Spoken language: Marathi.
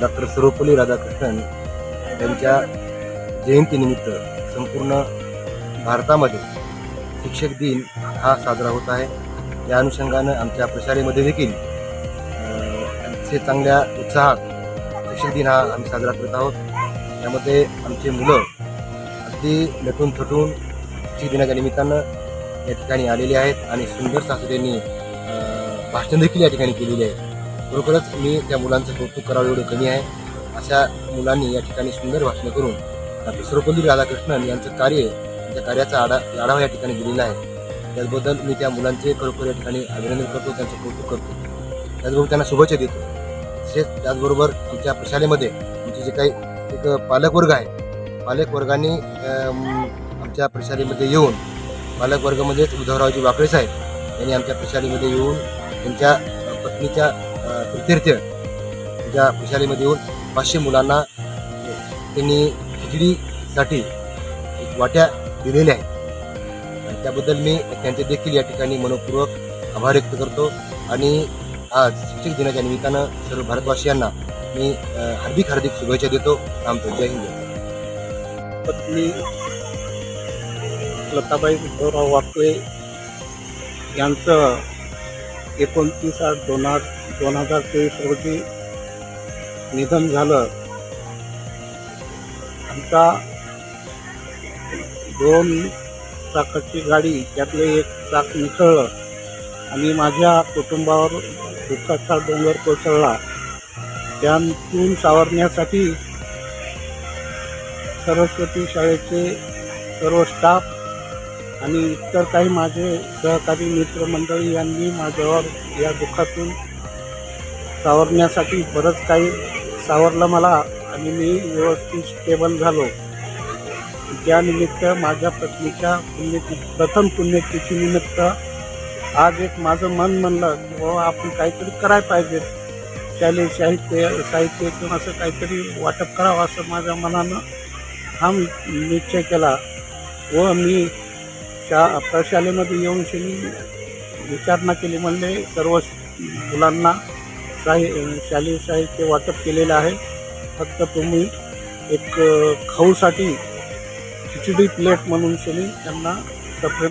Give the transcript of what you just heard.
डॉक्टर सर्वपल्ली राधाकृष्णन यांच्या जयंतीनिमित्त संपूर्ण भारतामध्ये शिक्षक दिन हा साजरा होत आहे. या अनुषंगानं आमच्या प्रशालेमध्ये देखील अतिशय चांगल्या उत्साहात शिक्षक दिन हा आम्ही साजरा करत आहोत. त्यामध्ये आमचे मुलं अगदी नटून थटून शिक्षक दिनाच्या निमित्तानं या ठिकाणी आलेली आहेत आणि सुंदर असं भाषण देखील या ठिकाणी केलेली आहे खरोखरच मी त्या मुलांचं कौतुक करावं एवढं कमी आहे. अशा मुलांनी या ठिकाणी सुंदर भाषणं करून डॉक्टर सर्वपल्ली राधाकृष्णन यांचं कार्य त्या कार्याचा आढा आढावा या ठिकाणी दिलेला आहे. त्याचबद्दल मी त्या मुलांचे खरोखर या ठिकाणी अभिनंदन करतो त्यांचं कौतुक करतो. त्याचबरोबर त्यांना शुभेच्छा देतो. तसेच त्याचबरोबर आमच्या प्रशालेमध्ये आमचे जे काही एक पालकवर्ग आहे पालकवर्गाने आमच्या प्रशालेमध्ये येऊन पालकवर्गामध्येच उद्धवरावजी वाकळे साहेब यांनी आमच्या प्रशालेमध्ये येऊन त्यांच्या पत्नीच्या अ, ज्या शाळेमध्ये येऊन पाचशे मुलांना त्यांनी खिचडीसाठी वाट्या दिलेल्या आहेत. त्याबद्दल मी त्यांचे देखील या ठिकाणी मनपूर्वक आभार व्यक्त करतो. आणि आज शिक्षक दिनाच्या निमित्तानं सर्व भारतवासियांना मी हार्दिक हार्दिक शुभेच्छा देतो. थांबतो जय हिंद. पत्नी लताबाई उद्धवराव वाकळे यांचं एकोणतीस आठ दोन हजार दोन हजार तेवीस रोजी निधन झालं. आमचा दोन चाकाची गाडी त्यातले एक चाक मिसळलं आणि माझ्या कुटुंबावर दुःखाचा डोंगर कोसळला. त्यातून सावरण्यासाठी सरस्वती शाळेचे सर्व स्टाफ आणि इतर काही माझे सहकारी मित्रमंडळी यांनी माझ्यावर या दुःखातून सावरण्यासाठी बरंच काही सावरलं मला आणि मी व्यवस्थित स्टेबल झालो. त्यानिमित्त माझ्या पत्नीच्या पुण्यति प्रथम पुण्यतिथीनिमित्त आज एक माझं मन म्हणलं की बाबा आपण काहीतरी करायला पाहिजे. शालेय साहित्य साहित्यातून असं काहीतरी वाटप करावं असं माझ्या मनानं हा निश्चय केला व मी शा प्रशालेमध्ये येऊन शनी विचारणा केली म्हणजे सर्व मुलांना साहि शालेय साहित्य वाटप केलेलं आहे. फक्त तुम्ही एक खाऊसाठी खिचडी प्लेट म्हणून शनी त्यांना सप्रेट